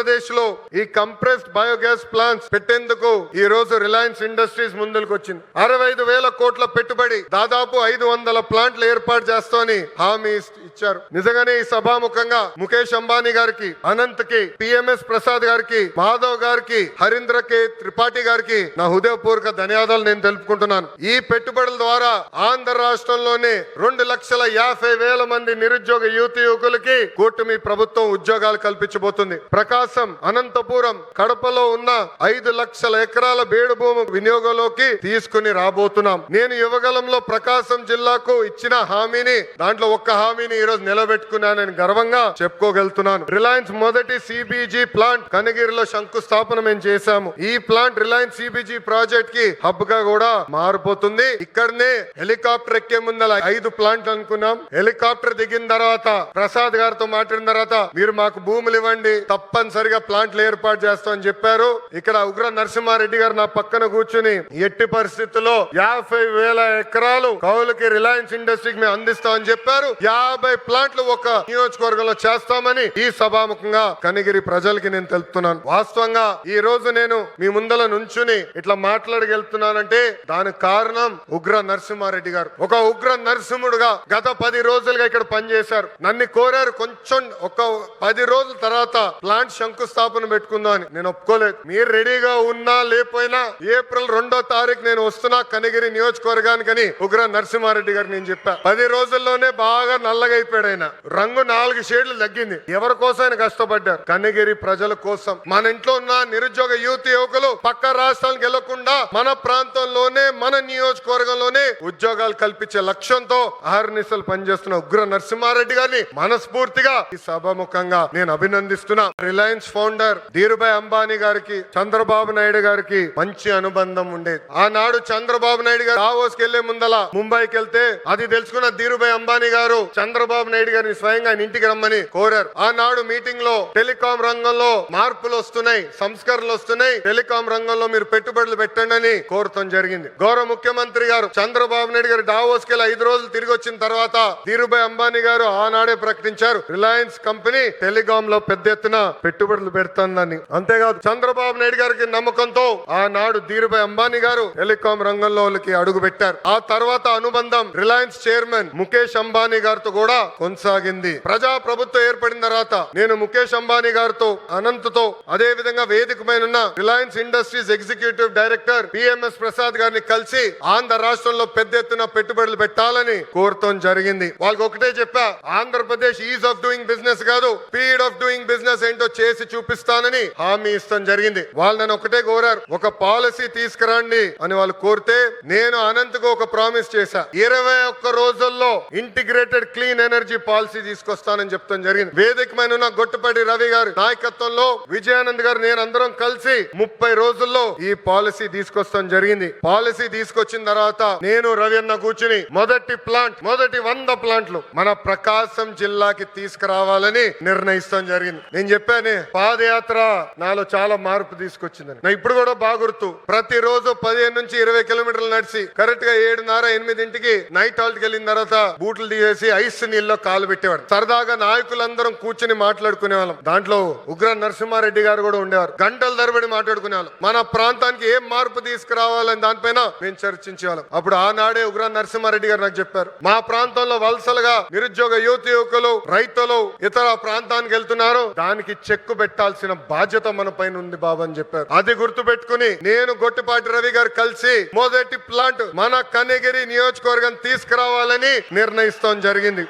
ఆంధ్రప్రదేశ్లో ఈ compressed biogas plants పెట్టేందుకు ఈ రోజు రిలయన్స్ ఇండస్ట్రీస్ ముందుకు వచ్చింది అరవై ఐదు వేల కోట్ల పెట్టుబడి దాదాపు ఐదు వందల ప్లాంట్లు ఏర్పాటు చేస్తామని హామీ ఇచ్చారు. నిజంగానే ఈ సభాముఖంగా ముఖేష్ అంబానీ గారికి అనంత్కి పిఎంఎస్ ప్రసాద్ గారికి మాధవ్ గారికి హరీంద్ర కే త్రిపాఠి గారికి నా హృదయపూర్వక ధన్యవాదాలు నేను తెలుపుకుంటున్నాను. ఈ పెట్టుబడుల ద్వారా ఆంధ్ర రాష్ట్రంలోనే రెండు లక్షల యాభై వేల మంది నిరుద్యోగ యువతి యువకులకి కూటమి ప్రభుత్వం ఉద్యోగాలు కల్పించబోతుంది. ప్రకాశం అనంతపురం కడపలో ఉన్న ఐదు లక్షల ఎకరాల బేడు భూమి వినియోగంలోకి తీసుకుని రాబోతున్నాం. నేను యువగలంలో ప్రకాశం జిల్లాకు ఇచ్చిన హామీని దాంట్లో ఒక్క హామీని ఈ రోజు నిలబెట్టుకున్నానని గర్వంగా చెప్పుకోగలుగుతున్నాను. రిలయన్స్ మొదటి సిబిజీ ప్లాంట్ కనగిరిలో శంకుస్థాపన మేము చేశాము. ఈ ప్లాంట్ రిలయన్స్ సిబిజీ ప్రాజెక్ట్కి హబ్గా కూడా మారిపోతుంది. ఇక్కడనే హెలికాప్టర్ ఎక్కే ముందల ఐదు ప్లాంట్లు అనుకున్నాం. హెలికాప్టర్ దిగిన తర్వాత ప్రసాద్ గారితో మాట్లాడిన తర్వాత మీరు మాకు భూములు ఇవ్వండి తప్పని తప్పనిసరిగా ప్లాంట్లు ఏర్పాటు చేస్తామని చెప్పారు. ఇక్కడ ఉగ్ర నరసింహారెడ్డి గారు నా పక్కన కూర్చుని ఎట్టి పరిస్థితుల్లో యాభై వేల ఎకరాలు కౌలుకి రిలయన్స్ ఇండస్ట్రీకి మేము అందిస్తామని చెప్పారు. యాభై ప్లాంట్లు ఒక నియోజకవర్గంలో చేస్తామని ఈ సభాముఖంగా కనిగిరి ప్రజలకి నేను తెలుపుతున్నాను. వాస్తవంగా ఈ రోజు నేను మీ ముందల నుంచుని ఇట్లా మాట్లాడగలుగుతున్నానంటే దానికి కారణం ఉగ్ర నరసింహారెడ్డి గారు. ఒక ఉగ్ర నరసింహుడుగా గత పది రోజులుగా ఇక్కడ పనిచేశారు. నన్ను కోరారు కొంచెం ఒక పది రోజుల తర్వాత ప్లాంట్ శంకుస్థాపన పెట్టుకుందాం అని. నేను ఒప్పుకోలేదు. మీరు రెడీగా ఉన్నా లేకపోయినా ఏప్రిల్ రెండో తారీఖు నేను వస్తున్నా కనిగిరి నియోజకవర్గానికని ఉగ్ర నరసింహారెడ్డి గారు నేను చెప్పా. పది రోజుల్లోనే బాగా నల్లగా అయిపోయాడు ఆయన. రంగు నాలుగు షేడ్లు తగ్గింది. ఎవరి కోసం ఆయన కష్టపడ్డారు? కనిగిరి ప్రజల కోసం. మన ఇంట్లో ఉన్న నిరుద్యోగ యువతి యువకులు పక్క రాష్ట్రాలకు వెళ్ళకుండా మన ప్రాంతంలోనే మన నియోజకవర్గంలోనే ఉద్యోగాలు కల్పించే లక్ష్యంతో అహర్నిశలు పనిచేస్తున్న ఉగ్ర నరసింహారెడ్డి గారిని మనస్ఫూర్తిగా ఈ సభాముఖంగా నేను అభినందిస్తున్నా. Reliance Reliance founder Dhirubhai Ambani గారికి చంద్రబాబు నాయుడు గారికి మంచి అనుబంధం ఉండేది ఆనాడు చంద్రబాబు నాయుడు గారు దావోస్కి వెళ్ళే ముందల ముంబైకి వెళ్తే అది తెలుసుకున్న ధీరుభాయ్ అంబానీ గారు చంద్రబాబు నాయుడు గారిని స్వయంగా ఆయన ఇంటికి రమ్మని కోరారు. ఆనాడు మీటింగ్లో టెలికాం రంగంలో మార్పులు వస్తున్నాయి సంస్కరణలు వస్తున్నాయి. టెలికాం రంగంలో మీరు పెట్టుబడులు పెట్టండి అని కోరటం జరిగింది. గౌరవ ముఖ్యమంత్రి గారు చంద్రబాబు నాయుడు గారు డావోస్కి ఐదు రోజులు తిరిగి వచ్చిన తర్వాత ధీరుభాయ్ అంబానీ గారు ఆనాడే ప్రకటించారు. రిలయన్స్ కంపెనీ టెలికాం లో పెద్ద ఎత్తున పెట్టుబడులు పెడుతుందని. అంతేకాదు చంద్రబాబు నాయుడు గారికి నమ్మకంతో ఆనాడు ధీరుభాయ్ అంబానీ గారు టెలికాం రంగంలోకి అడుగు పెట్టారు. ఆ తర్వాత అనుబంధం రిలయన్స్ చైర్మన్ ముఖేష్ అంబానీ గారితో కూడా కొనసాగింది. ప్రజా ప్రభుత్వం ఏర్పడిన తర్వాత నేను ముఖేష్ అంబానీ గారితో అనంత్తో అదే విధంగా వేదిక పైన Reliance Industries executive director PMS Prasad గారిని కలిసి ఆంధ్ర రాష్ట్రంలో పెద్ద ఎత్తున పెట్టుబడులు పెట్టాలని కోరటం జరిగింది. వాళ్ళకి ఒకటే చెప్పా Andhra Pradesh ease of doing business కాదు స్పీడ్ ఆఫ్ డూయింగ్ బిజినెస్ ఏంటో చే చేసి చూపిస్తానని హామీ ఇస్తాం జరిగింది. వాళ్ళు నన్ను ఒకటే కోరారు. ఒక పాలసీ తీసుకురండి అని వాళ్ళు కోరితే నేను అనంతకు ఒక ప్రామిస్ చేశా. ఇరవై ఒక్క రోజుల్లో ఇంటిగ్రేటెడ్ క్లీన్ ఎనర్జీ పాలసీ తీసుకొస్తానని చెప్తాం జరిగింది. వేదిక మీద ఉన్న గొట్టుపడి రవి గారి నాయకత్వంలో విజయానంద్ గారు నేను అందరం కలిసి ముప్పై రోజుల్లో ఈ పాలసీ తీసుకొస్తాం జరిగింది. పాలసీ తీసుకొచ్చిన తర్వాత నేను రవి అన్న కూర్చుని మొదటి ప్లాంట్ మొదటి వంద ప్లాంట్లు మన ప్రకాశం జిల్లాకి తీసుకురావాలని నిర్ణయిస్తాం జరిగింది. నేను చెప్పాను పాదయాత్ర నాలో చాలా మార్పు తీసుకొచ్చిందని. నా ఇప్పుడు కూడా బాగా గుర్తు ప్రతిరోజు పదిహేను నుంచి ఇరవై కిలోమీటర్లు నడిచి కరెక్ట్గా ఏడున్నర ఎనిమిదింటికి నైట్ హాల్ట్ వెళ్ళిన తర్వాత బూట్లు తీసేసి ఐస్ నీళ్ళలో కాలు పెట్టేవాడు సరదాగా నాయకులందరం కూర్చుని మాట్లాడుకునే వాళ్ళం దాంట్లో ఉగ్ర నరసింహారెడ్డి గారు కూడా ఉండేవారు. గంటల తరబడి మాట్లాడుకునే వాళ్ళం మన ప్రాంతానికి ఏం మార్పు తీసుకురావాలని దానిపైన మేము చర్చించేవాళ్ళం. అప్పుడు ఆనాడే ఉగ్ర నరసింహారెడ్డి గారు నాకు చెప్పారు మా ప్రాంతంలో వలసలుగా నిరుద్యోగ యువత యువకులు రైతులు ఇతర ప్రాంతానికి వెళ్తున్నారు. దానికి చెక్ పెట్టాల్సిన బాధ్యత మన పైన ఉంది బాబు అని చెప్పారు. అది గుర్తు పెట్టుకుని నేను గొట్టిపాటి రవి గారు కలిసి మొదటి ప్లాంట్ మన కనిగిరి నియోజకవర్గం తీసుకురావాలని నిర్ణయిస్తాం జరిగింది.